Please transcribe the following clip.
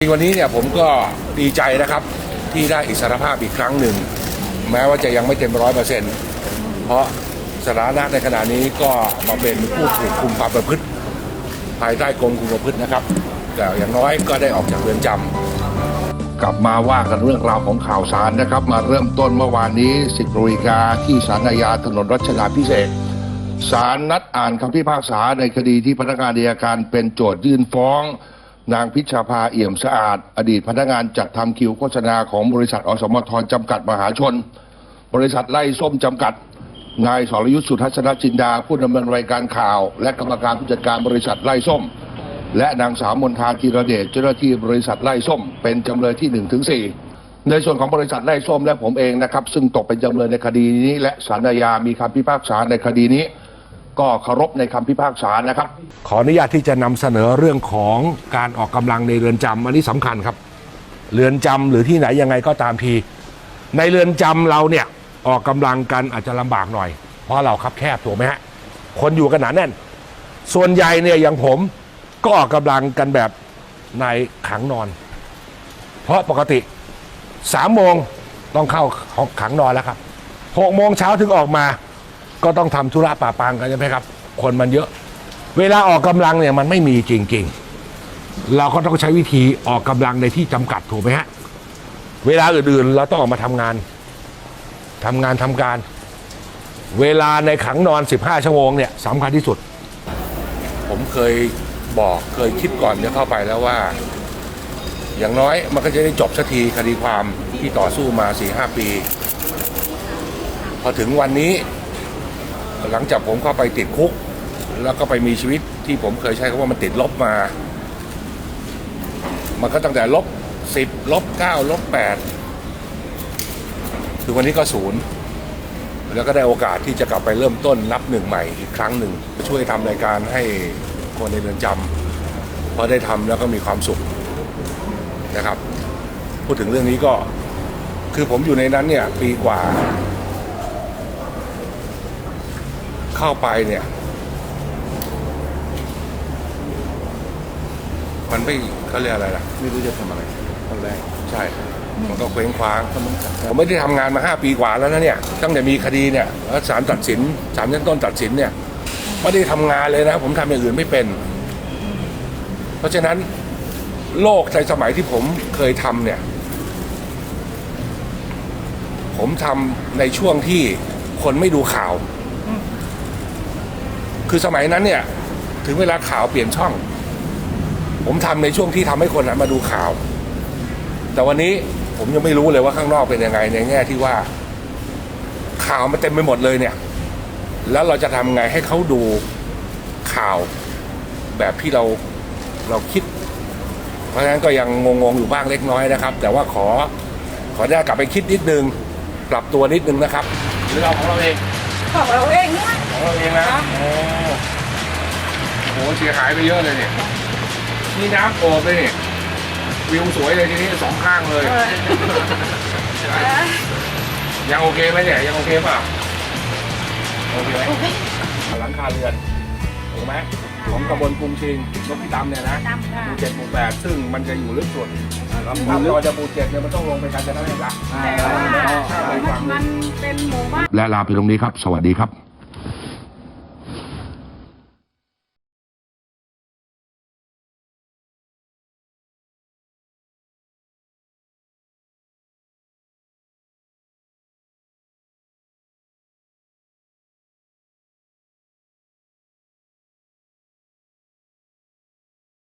วันนี้เนี่ยผมก็ดีใจนะครับที่ได้อิสรภาพอีกครั้งหนึ่ง แม้ว่าจะยังไม่เต็มร้อยเปอร์เซ็นต์เพราะสถานะในขณะนี้ก็มาเป็นผู้ถูกคุมความประพฤติ ภายใต้กรมคุมประพฤตินะครับ แต่อย่างน้อยก็ได้ออกจากเรือนจำกลับมาว่ากันเรื่องราวของข่าวสารนะครับ มาเริ่มต้นเมื่อวานนี้10นาฬิกาที่ศาลอาญาถนนรัชดาพิเศษศาลนัดอ่านคำพิพากษาในคดีที่พนักงานอัยการเป็นโจทยื่นฟ้อง นางพิชาภาเอี่ยมสะอาด อดีตพนักงานจัดทำคิวโฆษณาของบริษัทอสมทจำกัดมหาชน บริษัทไล่ส้มจำกัด นายสรยุทธสุทัศนจินดา ผู้ดำเนินรายการข่าว และกรรมการผู้จัดการบริษัทไล่ส้ม และนางสาวมนทาธีรเดชเจ้าหน้าที่บริษัทไล่ส้ม เป็นจำเลยที่1นถึงสในส่วนของบริษัทไล่ส้มและผมเองนะครับซึ่งตกเป็นจำเลยในคดีนี้ และศาลอาญามีคำพิพากษาในคดีนี้ ก็เคารพในคำพิพากษานะครับ ขออนุญาตที่จะนำเสนอเรื่องของการออกกำลังในเรือนจำอันนี้สำคัญครับ เรือนจำหรือที่ไหนยังไงก็ตามที ในเรือนจำเราเนี่ยออกกำลังกันอาจจะลำบากหน่อย เพราะเราคับแคบถูกไหมฮะคนอยู่กันหนาแน่น ส่วนใหญ่เนี่ยอย่างผมก็ออกกำลังกันแบบในขังนอน เพราะปกติสามโมงต้องเข้าขังนอนแล้วครับหกโมงเช้าถึงออกมา ก็ต้องทำธุระป่าปังกันใช่ไหมครับ คนมันเยอะ เวลาออกกำลังเนี่ยมันไม่มีจริง ๆ เราก็ต้องใช้วิธีออกกำลังในที่จำกัดถูกไหมฮะ เวลาอื่นๆ เราต้องออกมาทำงานทำงานทำการ เวลาในขังนอน 15 ชั่วโมงเนี่ยสำคัญที่สุด ผมเคยบอกเคยคิดก่อนจะเข้าไปแล้วว่า อย่างน้อยมันก็จะได้จบสักทีคดีความที่ต่อสู้มา4-5ปี พอถึงวันนี้ หลังจากผมเข้าไปติดคุก แล้วก็ไปมีชีวิตที่ผมเคยใช้คำว่ามันติดลบมา มันก็ตั้งแต่ลบสิบลบเก้าลบแปดถึงวันนี้ก็ศูนย์แล้วก็ได้โอกาสที่จะกลับไปเริ่มต้นนับหนึ่งใหม่อีกครั้งหนึ่ง ช่วยทำรายการให้คนในเรือนจำพอได้ทำแล้วก็มีความสุขนะครับ พูดถึงเรื่องนี้ก็คือผมอยู่ในนั้นเนี่ยปีกว่า เข้าไปเนี่ย มันไม่เขาเรียกอะไรล่ะ ไม่รู้จะทำอะไรตอนแรกใช่ มันก็เคว้งคว้างผมไม่ได้ทำงานมาห้าปีกว่าแล้วนะเนี่ย ตั้งแต่มีคดีเนี่ยแล้วศาลตัดสินศาลชั้นต้นตัดสินเนี่ยไม่ได้ทำงานเลยนะ ผมทำอย่างอื่นไม่เป็น เพราะฉะนั้นโลกในสมัยที่ผมเคยทำเนี่ย ผมทำในช่วงที่คนไม่ดูข่าว คือสมัยนั้นเนี่ย ถึงเวลาข่าวเปลี่ยนช่อง ผมทำในช่วงที่ทำให้คนหันมาดูข่าว แต่วันนี้ผมยังไม่รู้เลยว่าข้างนอกเป็นยังไงในแง่ที่ว่า ข่าวมันเต็มไปหมดเลยเนี่ย แล้วเราจะทำไงให้เขาดูข่าวแบบที่เราเราคิด เพราะฉะนั้นก็ยังงงๆอยู่บ้างเล็กน้อยนะครับ แต่ว่าขอขอได้กลับไปคิดนิดนึง ปรับตัวนิดนึงนะครับหรือเราของเราเองของเราเองเนี่ยของ เราเองนะโอ้โหเสียหายไปเยอะเลยเนี่ยนี่น้ำโอบเลยเนี่ยวิวสวยเลยทีนี้สองข้างเลย ยังโอเคไหมเนี่ยยังโอเคเปล่าโอเคไหมหลังคาเรือนถูกไหมของตำบลกรุงชิงนกพิตำเนี่ยนะตามค่ะหมู่เจ็ดหมู่แปดซึ่งมันจะอยู่ลึกสุดถ้าต่อจากหมู่เจ็ดเนี่ยมันต้องลงไปกันจะได้ละแต่ว่ามันมันเป็นหมู่บ้านและลาไปตรงนี้ครับ สวัสดีครับ